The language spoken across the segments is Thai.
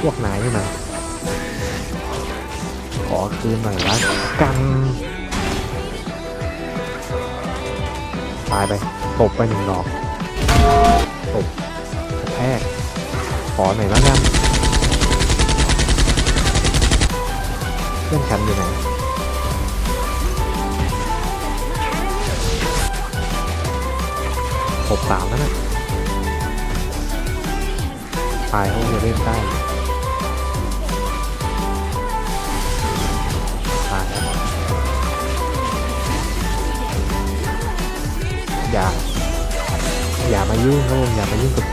พวกนายนี่นะขอคืนหน่อยละกันตายไปตบไปหนึ่งดอกตบกระแทกขอหน่อยล้วกันเพื่อนฉันอยู่ไหนตบสามแล้วนะ ตายเขาจะเล่นได้ตายอย่า อย่ามายุ่งครับผมอย่ามายุ่งกับ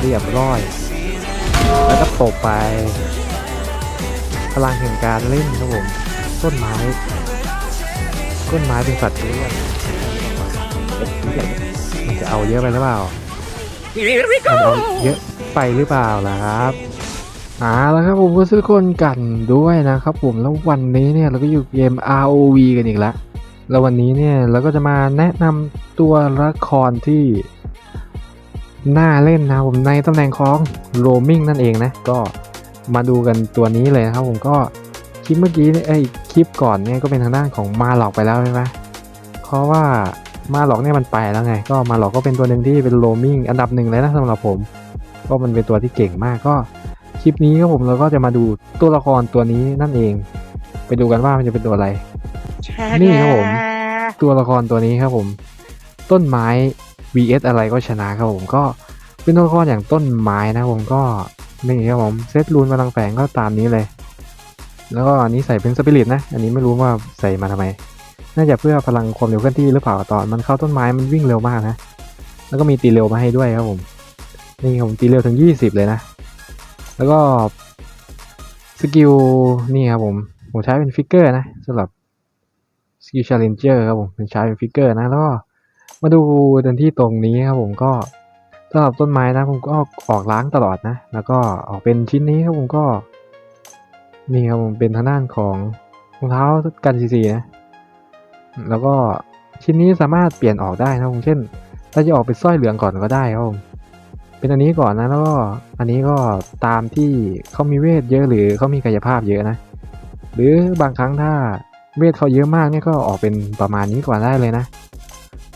เรียบร้อย แล้วก็ตบไป พลังแห่งการเล่นครับผม ต้นไม้ ต้นไม้เป็นสัตว์เลี้ยง จะเอาเยอะไปหรือเปล่ามันเอาเยอะไปหรือเปล่าล่ะครับอ่าแล้วครับผมก็ซื้อคนกันด้วยนะครับผมแล้ววันนี้เนี่ยเราก็อยู่เกม ROV กันอีกแล้วแล้ววันนี้เนี่ยเราก็จะมาแนะนำตัวละครที่น่าเล่นนะครับผมในตำแหน่งของโรมิงนั่นเองนะก็มาดูกันตัวนี้เลยนะครับผมก็คลิปเมื่อกี้เนี่ยไอยคลิปก่อนเนี่ยก็เป็นทางด้านของมาหลอกไปแล้วใช่ไหมเพราะว่า มาหลอกเนี่ยมันไปแล้วไง ก็มาหลอกก็เป็นตัวหนึ่งที่เป็นโรมิงอันดับหนึ่งเลยนะสำหรับผม ก็มันเป็นตัวที่เก่งมากก็คลิปนี้ครับผมเราก็จะมาดูตัวละครตัวนี้นั่นเอง ไปดูกันว่ามันจะเป็นตัวอะไร นี่ครับผม ตัวละครตัวนี้ครับผม ต้นไม้ vs อะไรก็ชนะครับผมก็เป็นตัวละครอย่างต้นไม้นะผมก็นี่ครับผมเซตรูนพลังแฝงก็ตามนี้เลย แล้วก็อันนี้ใส่เป็นสปิริตนะ อันนี้ไม่รู้ว่าใส่มาทำไม น่าจะเพื่อพลังความเร็วเคลื่อนที่หรือเปล่าตอนมันเข้าต้นไม้มันวิ่งเร็วมากนะ แล้วก็มีตีเร็วมาให้ด้วยครับผม นี่ผมตีเร็วถึง 20 เลยนะ แล้วก็สกิลนี่ครับผม ผมใช้เป็นฟิกเกอร์นะสำหรับสกิลชาเลนเจอร์ครับผมเป็นใช้เป็นฟิกเกอร์นะแล้วก็มาดูกันที่ตรงนี้ครับผมก็สำหรับต้นไม้นะผมก็ออกล้างตลอดนะ แล้วก็ออกเป็นชิ้นนี้ครับผมก็นี่ครับผมเป็นทางด้านของรองเท้ากันซีซีนะ แล้วก็ชิ้นนี้สามารถเปลี่ยนออกได้นะผมเช่น ถ้าจะออกเป็นสร้อยเหลืองก่อนก็ได้ครับผมเป็นอันนี้ก่อนนะแล้วก็อันนี้ก็ตามที่เขามีเวทเยอะหรือเขามีกายภาพเยอะนะ หรือบางครั้งถ้าเวทเขาเยอะมากเนี่ยก็ออกเป็นประมาณนี้ก่อนได้เลยนะ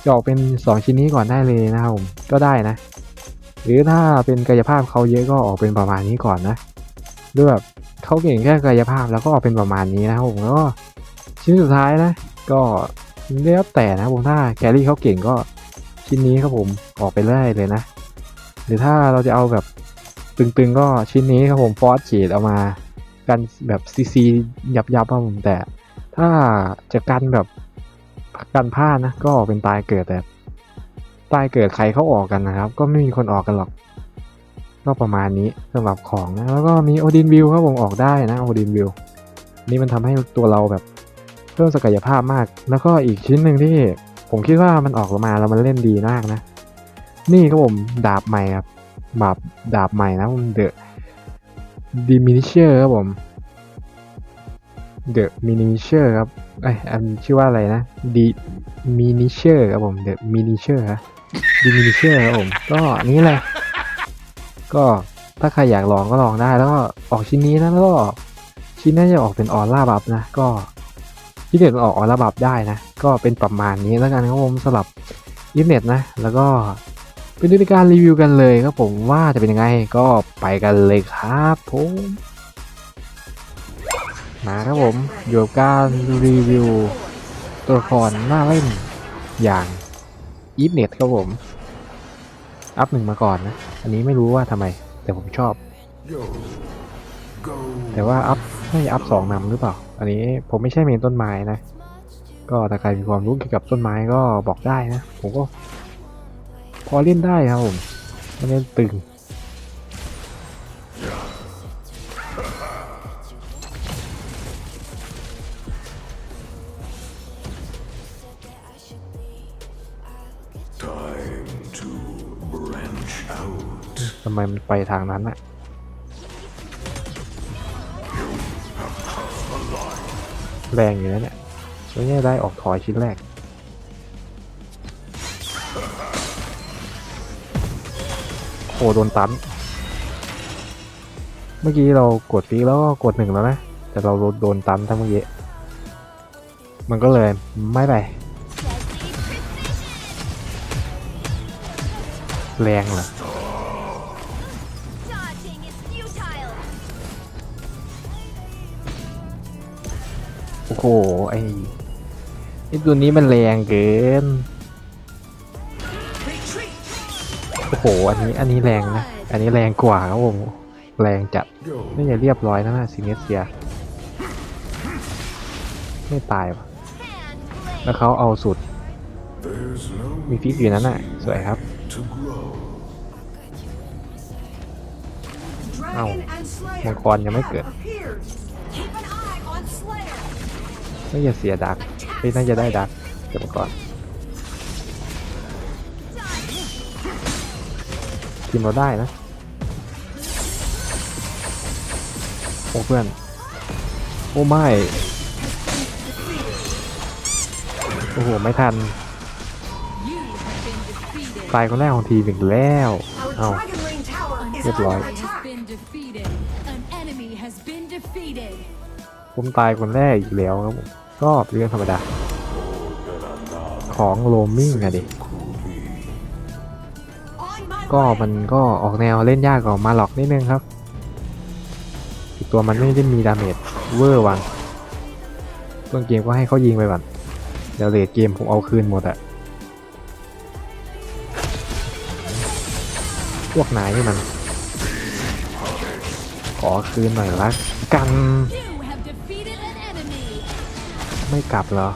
จะออกเป็น 2 ชิ้นนี้ก่อนได้เลยนะครับผมก็ได้นะ หรือถ้าเป็นกายภาพเขาเยอะก็ออกเป็นประมาณนี้ก่อนนะหรือแบบเขาเก่งแค่กายภาพแล้วก็ออกเป็นประมาณนี้นะครับผมแล้วก็ชิ้นสุดท้ายนะ ก็แล้วแต่นะผมถ้าแกรี่เขาเก่งก็ชิ้นนี้ครับผมออกไปเรื่อยเลยนะ หรือถ้าเราจะเอาแบบตึงๆก็ชิ้นนี้ครับผมฟอสเฉดเอามากันแบบซีซียับยับครับผมแต่ ถ้าจะกันแบบกันพลานะก็ออกเป็นตายเกิดแต่ตายเกิดใครเขาออกกันนะครับ ก็ไม่มีคนออกกันหรอกก็ประมาณนี้สำหรับของนะแล้วก็มีโอดินวิวครับผมออกได้นะโอดินวิวนี่มันทำให้ตัวเราแบบ เพิ่มศักยภาพมาก แล้วก็อีกชิ้นหนึ่งที่ผมคิดว่ามันออกมาแล้วมันเล่นดีมากนะ นี่ครับผมดาบใหม่ครับดาบดาบใหม่นะผมเดอะดิมินิเชอร์ครับผมเดอะมินิเชอร์ครับไออันชื่อว่าอะไรนะดีมินิเชอร์ครับผมเดอะมินิเชอร์ครับดิมินิเชอร์ครับผม ก็นนี้แหละ ก็ถ้าใครอยากลองก็ลองได้ แล้วก็ออกชิ้นนี้นะแล้วก็ชิ้นน่าจะออกเป็นออร่าบัฟนะ ก็ ที่เด็ดมันออกออร่าบัฟได้นะ ก็เป็นประมาณนี้แล้วกันครับผมสำหรับยิปเน็ตนะ แล้วก็ไปดูในการรีวิวกันเลยครับผมว่าจะเป็นยังไงก็ไปกันเลยครับผมมาครับผมอยู่กับการรีวิวตัวละครหน้าเล่นอย่างอีฟเน็ตครับผม อัพหนึ่งมาก่อนนะ อันนี้ไม่รู้ว่าทำไม แต่ผมชอบ แต่ว่าอัพไม่อัพสองนำหรือเปล่า อันนี้ผมไม่ใช่เมนต้นไม้นะ ก็ถ้าใครมีความรู้เกี่ยวกับต้นไม้ก็บอกได้นะ ผมก็ พอเล่นได้ครับผมไม่เล่นตึง Time to branch out. ทำไมมันไปทางนั้นอะ แรงอยู่แล้วเนี่ยแล้วเนี่ได้ออกถอยชิ้นแรก โหโดนตัน เมื่อกี้เรากดฟีแล้วก็กดหนึ่งแล้วนะ แต่เราโดนตันทั้งเมื่อกี้ มันก็เลยไม่ไป แรงเหรอ โอ้โห ไอ้ไอ้ตัวนี้มันแรงเกิน โอ้โห อันนี้ อันนี้แรงนะ อันนี้แรงกว่าครับผม แรงจัด ไม่จะเรียบร้อยนะนะซินเนเซีย ไม่ตายวะแล้วเขาเอาสุด มีฟิกอยู่นั้นน่ะ สวยครับ เอ้ามังกรยังไม่เกิด ไม่จะเสียดักไม่น่าจะได้ดักเดี๋ยวก่อนทีมเราได้นะโอ้เพื่อน โอ้ไม่ โอ้โห ไม่ทันตายคนแรกของทีมอีกแล้ว เอาเรียบร้อย ผมตายคนแรกอีกแล้วครับผม ก็เป็นเรื่องธรรมดา ของโลมิ่งอะดิ ก็มันก็ออกแนวเล่นยากกว่ามาหลอกนิดนึงครับอีกตัวมันไม่ได้มีดาเมจเวอร์วังต้นเกมก็ให้เขายิงไปก่อน เดี๋ยวเลดเกมผมเอาคืนหมดอะพวกนายนี่มัน ขอคืนหน่อยละกัน ไม่กลับเหรอ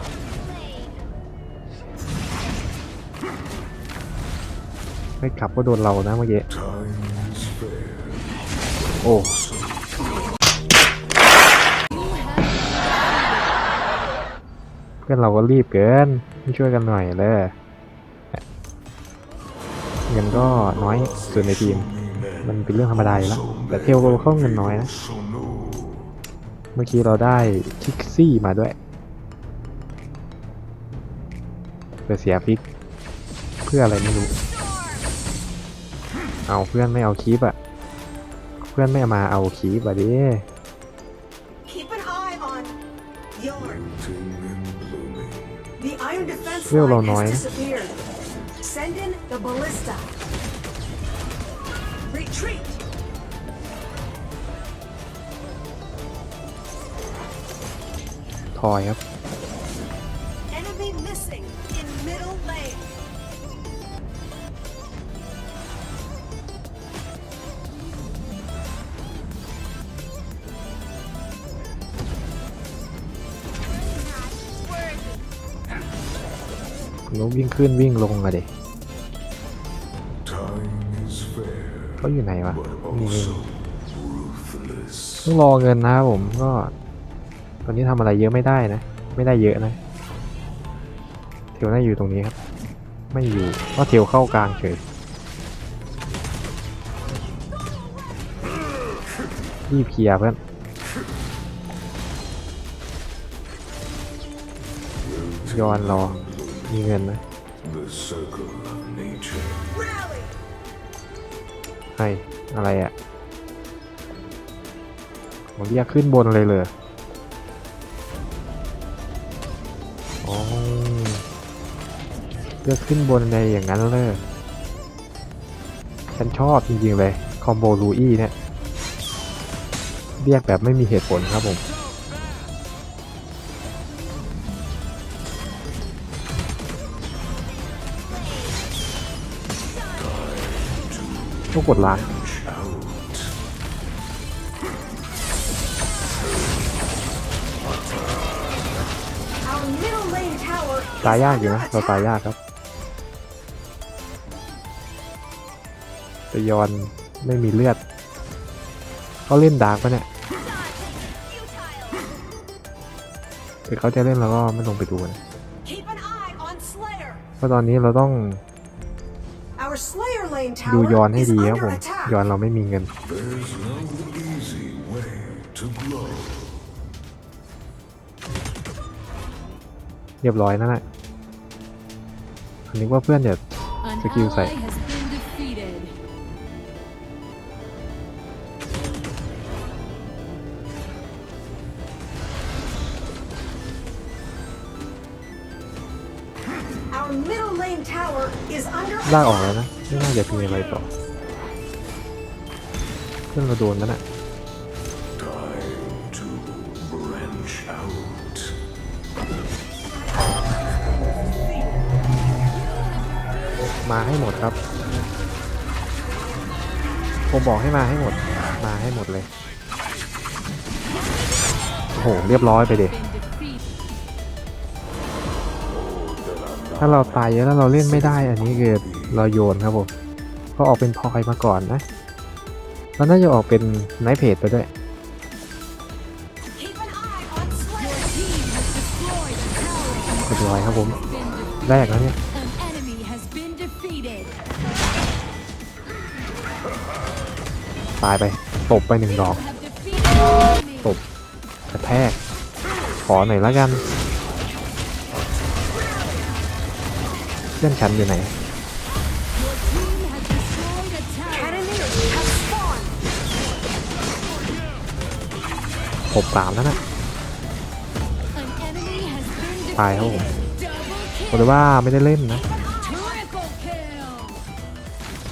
ไม่กลับก็โดนเรานะเมื่อกี้โอ้เพื่อนเราก็รีบเกินไม่ช่วยกันหน่อยเลยเงินก็น้อยส่วนในทีม มันเป็นเรื่องธรรมดาแล้ว แต่เทลโรเข้าเงินน้อยนะ เมื่อกี้เราได้คิกซี่มาด้วย เพื่อเสียฟิก เพื่ออะไรไม่รู้ เอาเพื่อนไม่เอาคีปอะเพื่อนไม่เอามาเอาคีปอะดิ Keep an eye on Yorn. Waiting and blooming. The iron defense Real line annoying. has disappeared. Send in the ballista. Retreat. ทอยครับ แล้ววิ่งขึ้นวิ่งลงอะเด็ Time is fair, เขาอยู่ไหนวะนี่ต้องรอเงินนะผมก็ ตอนนี้ทำอะไรเยอะไม่ได้นะ ไม่ได้เยอะนะเทลน่าอยู่ตรงนี้ครับ ไม่อยู่ก็เทลเข้ากลางเฉยรีบเคลียร์เพื่อนย้อนรอ มีเงินนะ The circle of nature. Rally. ให้อะไรอะ่ะผมเรียกขึ้นบนเลยเลยอ๋อเลือกขึ้นบนในอย่างนั้นเลย ฉันชอบจริงๆเลย คอมโบลูอี้เนี่ย เรียกแบบไม่มีเหตุผลครับผม ต้องกดล้างตายยากอยู่นะเราตายยากครับตยอนไม่มีเลือดเขาเล่นดาร์กปะเนี่ย Dodging is futile. แต่เขาจะเล่นเราก็ไม่ลงไปดูนะเพราะตอนนี้เราต้อง ดู tower ยอนให้ is ดีครับ under ผม attack. ยอนเราไม่มีเงิน There's no easy way to grow. เรียบร้อยนั่นแหละอันนี้ว่าเพื่อนจะ An Skill ally set. has ลากออกแล้วนะ ไม่น่าจะมีอะไรต่อเครื่องเราโดนแล้วน่ะมาให้หมดครับ ผมบอกให้มาให้หมด มาให้หมดเลย โอ้โห เรียบร้อยไปเด็ Been defeated. ถ้าเราตายเยอะแล้วเราเล่นไม่ได้อันนี้คือ เราโยนครับผมก็ออกเป็นพลอยมาก่อนนะแล้วน่าจะออกเป็นไนท์เพจไปด้วยเรียบร้อยครับผม แรกแล้วเนี่ยตายไป ตบไปหนึ่งดอก ตบกระแทก ขอหน่อยละกันเพื่อนฉันอยู่ไหน หกสามแล้วนะ An enemy has been ตายครับผม defeated. Double บอกเลยว่าไม่ได้เล่นนะ Triple kill.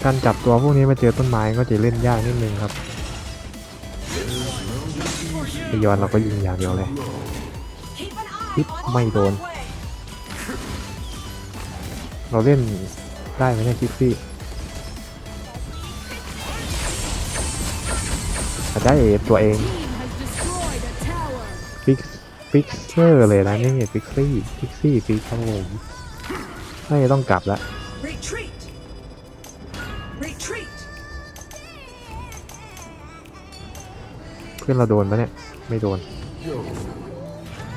การจับตัวพวกนี้มาเจอต้นไม้ก็จะเล่นยากนิดนึงครับไอยอนเราก็ยิงอย่างเดียวเลย Keep an eye ฮิป on ไม่โดน Way. เราเล่นได้ไหมเนี่ยคิกซี่อาจจะเอฟตัวเอง ฟิกเซอร์เลยนะนี่ฟิกซี่ฟิกซี่ฟิกครับผมน่าจะต้องกลับละ Retreat. Retreat. เพื่อนเราโดนปะเนี่ย ไม่โดน Yo,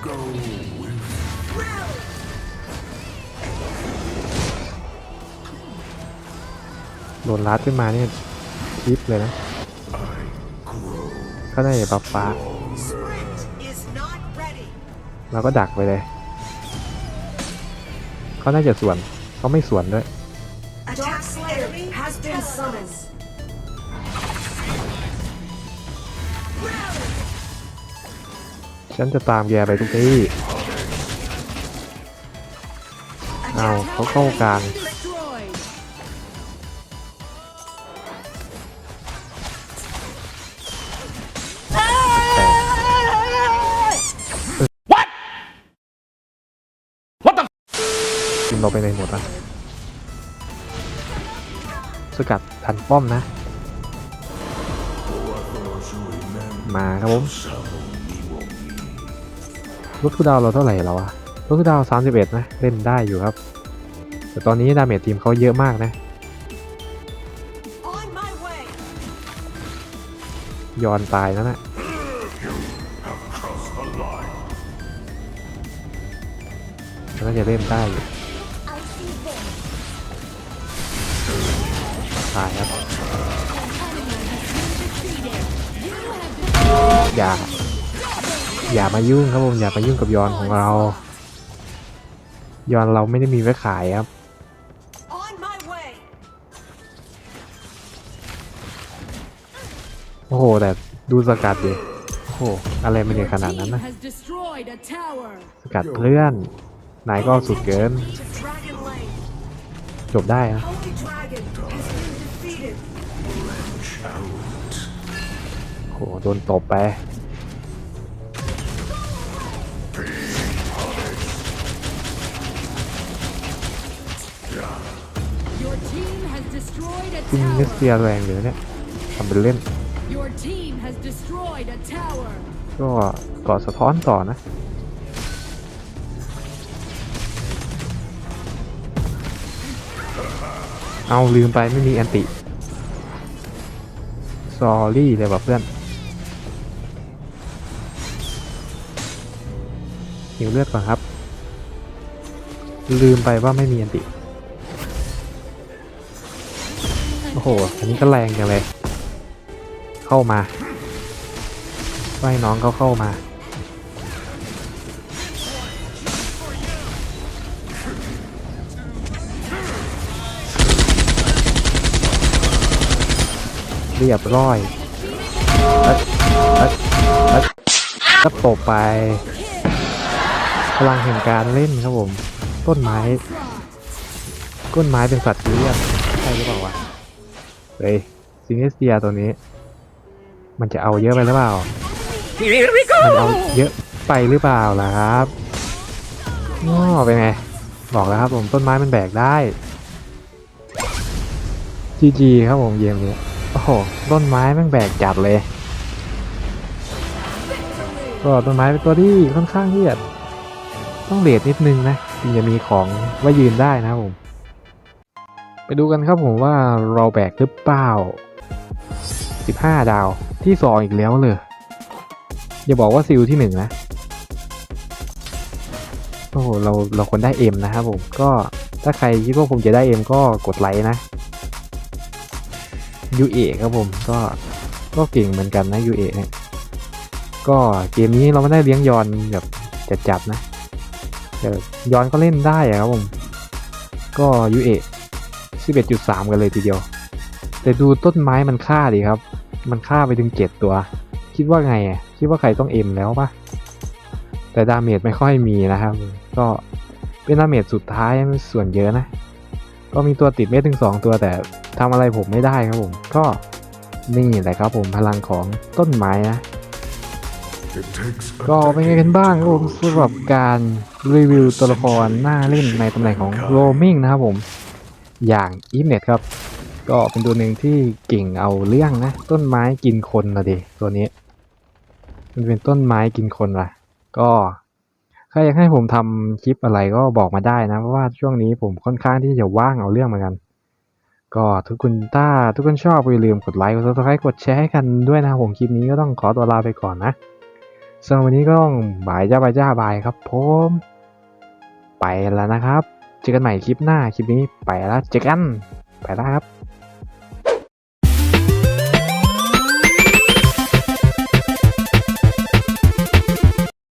go with โดนลัดขึ้นมาเนี่ยทิปเลยนะ ก็ได้บัฟฟ้า เราก็ดักไปเลย เขาน่าจะสวนเขาไม่สวนด้วย Attack Slayer has been summoned. ฉันจะตามแกไปทุกที่ เอาเขาเข้ากลาง ทีมเราไปในหมดละสกัดทันป้อมนะ มาครับผมรถคูลดาวเราเท่าไหร่แล้วอะรถคูลดาวสามสิบเอ็ดนะ เล่นได้อยู่ครับ แต่ตอนนี้ดาเมจทีมเขาเยอะมากนะ ยอนตายแล้วนะน่าจะเล่นได้อยู่ ตายครับอย่า อย่ามายุ่งครับผมอย่ามายุ่งกับยอนของเรา ยอนเราไม่ได้มีไว้ขายครับโอ้โหแต่ดูสกัดดิโอ้โหอะไรมัน Your เนี่ยขนาดนั้นนะสกัดเพื่อนนายก็สุดเกิน จบได้นะ โอ้โหโดนตบไป Your team has destroyed a จริงนิส tower. เซียแรงเลยเนี่ยทำเป็นเล่น Your team has destroyed a tower. ก็เกาะสะท้อนต่อนะเอาลืมไปไม่มีแอนติ ซอรี่เลยว่ะเพื่อน หิวเลือดก่อนครับ ลืมไปว่าไม่มีแอนติ โอ้โห อันนี้ก็แรงจังเลย เข้ามาก็ให้น้องเขาเข้ามา เรียบร้อยเอ๊ะเอ๊ะเอ๊ะก็ตบไป พลังแห่งการเล่นครับผม ต้นไม้ Try. ก้นไม้เป็นสัตว์เลี้ยงใช่หรือเปล่าวะเฮ้ยซิงเนสเตียตัวนี้ มันจะเอาเยอะไปหรือเปล่า มันเอาเยอะไปหรือเปล่าล่ะครับง้อเป็นไง บอกแล้วครับผมต้นไม้มันแบกได้จีจีครับผมเกมนี้โอ้โหต้นไม้แม่งแบกจัดเลยก็ต้นไม้เป็นตัวที่ค่อนข้างที่จะ ต้องเลดนิดนึงนะถึงจะมีของไว้ยืนได้นะผม ไปดูกันครับผมว่าเราแบกหรือเปล่า 15 ดาวที่สองอีกแล้วเลย อย่าบอกว่าซิลที่หนึ่งนะ โอ้โหเราเราควรได้เอ็มนะครับผมก็ถ้าใครคิดว่าผมจะได้เอ็มก็กดไลค์นะยูเอครับผมก็ก็เก่งเหมือนกันนะยูเอเนี่ยก็เกมนี้เราไม่ได้เลี้ยงยอนแบบจัดๆนะ แต่ยอนก็เล่นได้อะครับผม ก็ยูเอ11.3 กันเลยทีเดียว แต่ดูต้นไม้มันฆ่าดิครับ มันฆ่าไปถึง 7 ตัว คิดว่าไงอะคิดว่าใครต้องเอ็มแล้วปะแต่ดาเมจไม่ค่อยมีนะครับ ก็เป็นดาเมจสุดท้ายส่วนเยอะนะ ก็มีตัวติดเม็ดถึงสองตัวแต่ทำอะไรผมไม่ได้ครับผม ก็นี่แหละครับผมพลังของต้นไม้นะก็เป็นไงกันบ้างครับผมสำหรับการ รีวิวตัวละครหน้าเล่นในตำแหน่งของโรมิงนะครับผม อย่างอีฟเน็ตครับ ก็เป็นตัวหนึ่งที่เก่งเอาเรื่องนะ ต้นไม้กินคนนะดิตัวนี้ มันเป็นต้นไม้กินคนว่ะ ก็ใครอยากให้ผมทำคลิปอะไรก็บอกมาได้นะ เพราะว่าช่วงนี้ผมค่อนข้างที่จะว่างเอาเรื่องเหมือนกัน ก็ทุกคนถ้าทุกคนชอบอย่าลืมกดไลค์กดซับสไครต์กดแชร์ให้กันด้วยนะครับผมคลิปนี้ก็ต้องขอตัวลาไปก่อนนะสำหรับวันนี้ก็ต้องบายจ้าบายจ้าบายครับผม ไปแล้วนะครับ เจอกันใหม่คลิปหน้าคลิปนี้ไปแล้วเจอกันไปแล้วครับ